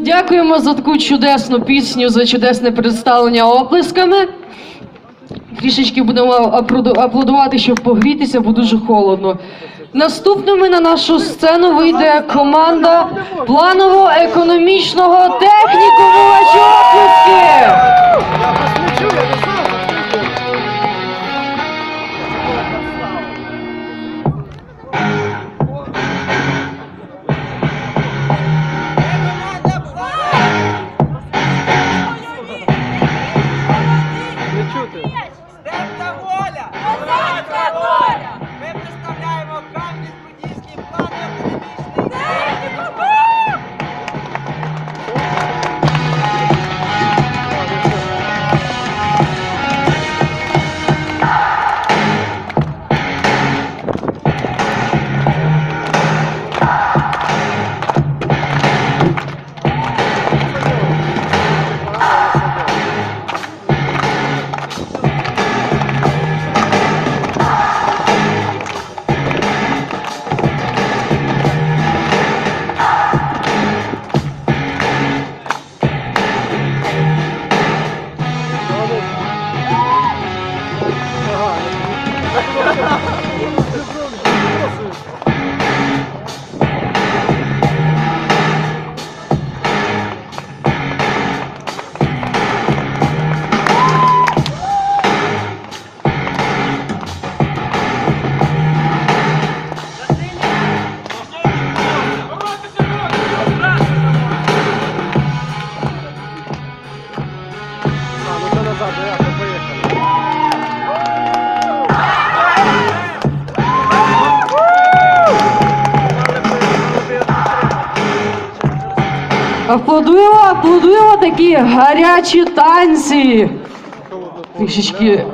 Дякуємо за таку чудесну пісню, за чудесне представлення оплесками. Трішечки будемо аплодувати, щоб погрітися, бо дуже холодно. Наступними на нашу сцену вийде команда планово-економічного технікуму Аплодуємо, аплодуємо такі гарячі танці. Трішечки